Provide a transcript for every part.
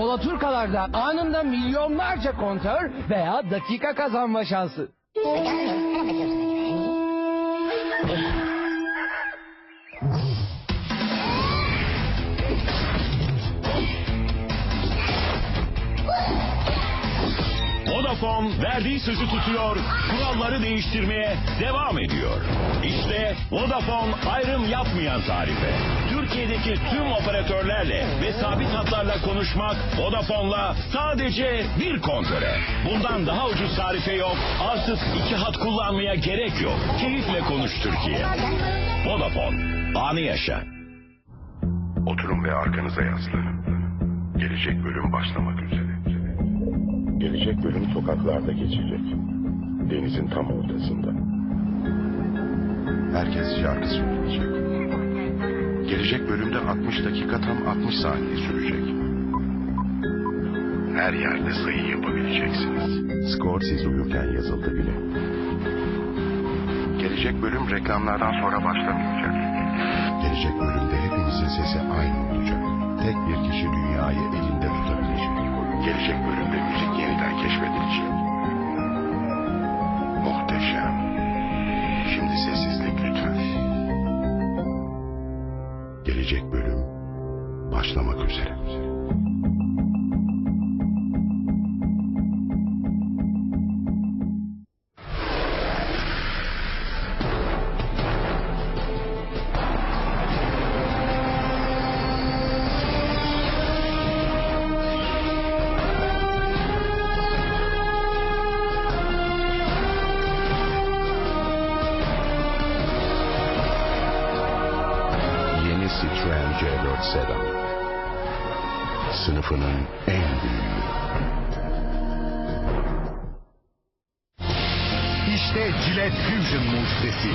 Kolaturkalarda anında milyonlarca kontör veya dakika kazanma şansı. Vodafone verdiği sözü tutuyor, kuralları değiştirmeye devam ediyor. İşte Vodafone ayrım yapmayan tarife. Türkiye'deki tüm operatörlerle ve sabit hatlarla konuşmak Vodafone'la sadece bir kontöre. Bundan daha ucuz tarife yok, artık iki hat kullanmaya gerek yok. Keyifle konuş Türkiye. Vodafone, anı yaşa. Oturun ve arkanıza yaslanın. Gelecek bölüm başlamak üzere. Gelecek bölüm sokaklarda geçecek. Denizin tam ortasında. Herkes şarkı söyleyecek. Gelecek bölümde 60 dakika tam 60 saniye sürecek. Her yerde sayı yapabileceksiniz. Skor siz uyurken yazıldı bile. Gelecek bölüm reklamlardan sonra başlamayacak. Gelecek bölümde hepinizin sesi aynı olacak. Tek bir kişi dünyayı elinde tutabilecek. Gelecek bölümde Citroen C4 Sedan. Sınıfının en büyüğü. İşte Gillette Fusion mucizesi.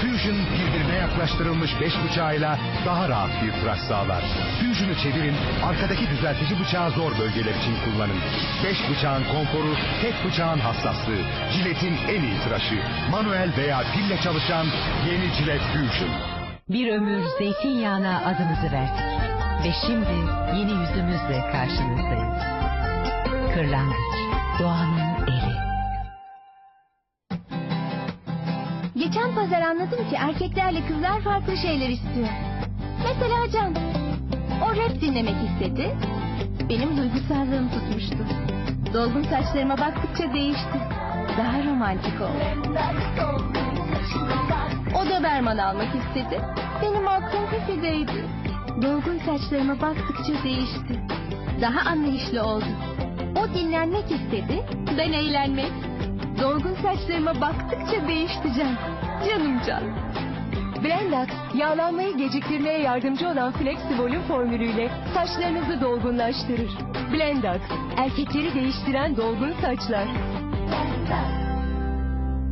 Fusion birbirine yaklaştırılmış beş bıçağıyla daha rahat bir tıraş sağlar. Fusion'u çevirin, arkadaki düzeltici bıçağı zor bölgeler için kullanın. Beş bıçağın konforu, tek bıçağın hassaslığı. Gillette'in en iyi tıraşı. Manuel veya pille çalışan yeni Gillette Fusion. Bir ömür zeytinyağına adımızı verdik. Ve şimdi yeni yüzümüzle karşınızdayız. Kırlangıç, doğanın eri. Geçen pazar anladım ki erkeklerle kızlar farklı şeyler istiyor. Mesela Can. O rap dinlemek istedi. Benim duygusallığım tutmuştu. Dolgun saçlarıma baktıkça değişti. Daha romantik oldu. O Doberman almak istedi. Benim aklım kafedeydi. Dolgun saçlarıma baktıkça değişti. Daha anlayışlı oldu. O dinlenmek istedi. Ben eğlenmek. Dolgun saçlarıma baktıkça değişti Can. Canım Can. Blendax, yağlanmayı geciktirmeye yardımcı olan Flexi Volüm formülüyle saçlarınızı dolgunlaştırır. Blendax, erkekleri değiştiren dolgun saçlar.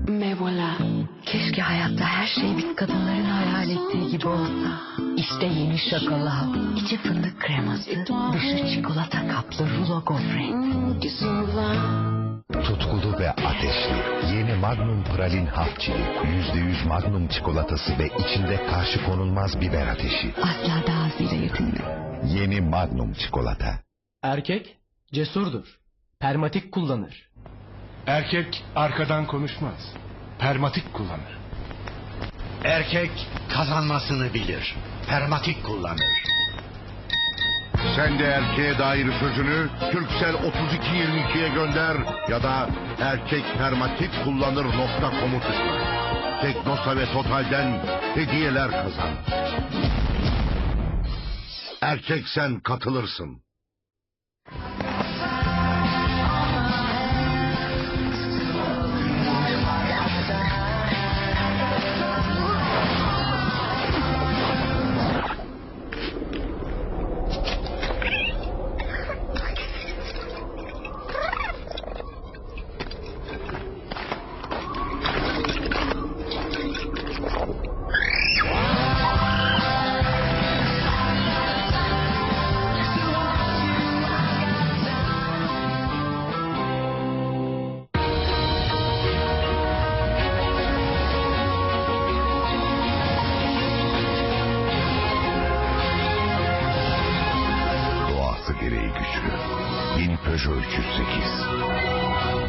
Me voilà. Keşke hayatta her şey biz kadınların hayal ettiği gibi olsa. İşte yeni şokola. İçi fındık kreması, dışı çikolata kaplı rulo gofret. Tutkulu ve ateşli. Yeni Magnum Pralin Hafçili. %100 Magnum çikolatası ve içinde karşı konulmaz biber ateşi. Asla daha azıyla yetinme. Yeni Magnum çikolata. Erkek cesurdur. Permatik kullanır. Erkek arkadan konuşmaz. Permatik kullanır. Erkek kazanmasını bilir. Permatik kullanır. Sen de erkeğe dair sözünü Türksel 3222'ye gönder ya da erkekpermatik kullanır nokta komu. Teknosa ve Total'den hediyeler kazan. Erkek sen katılırsın. Gereği güçlü. Yeni Peugeot 308.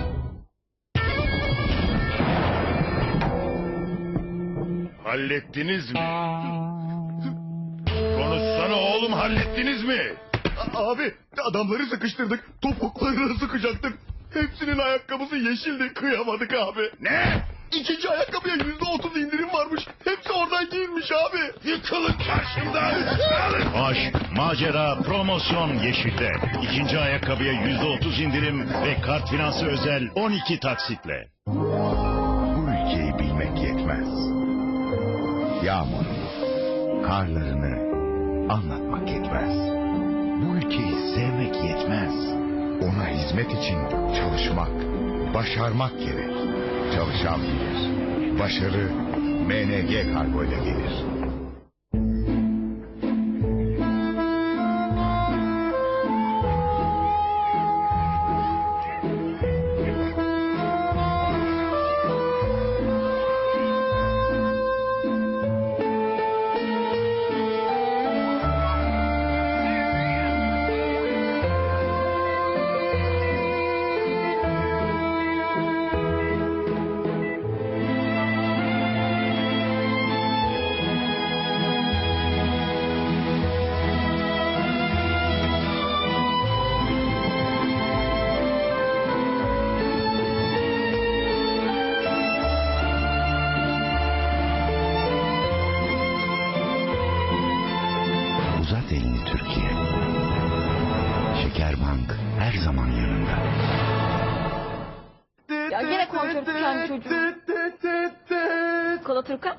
Hallettiniz mi? Konuşsana oğlum hallettiniz mi? Abi adamları sıkıştırdık. Topuklarını sıkacaktık. Hepsinin ayakkabısı yeşildi. Kıyamadık abi. Ne? İkinci ayakkabıya yüzde otuz indirim varmış. Hepsi oradan giyinmiş abi. Yıkılın karşımdan. Aşk, macera, promosyon Yeşil'de. İkinci ayakkabıya yüzde otuz indirim ve kart finansı özel 12 taksitle. Bu ülkeyi bilmek yetmez. Yağmurunu, karlarını anlatmak yetmez. Bu ülkeyi sevmek yetmez. Ona hizmet için çalışmak, başarmak gerek. Çalışan bilir. Başarı MNG kargo ile gelir. Şekerbank her zaman yanında. Ya gene kontör tutan çocuğu. Kola Turkan.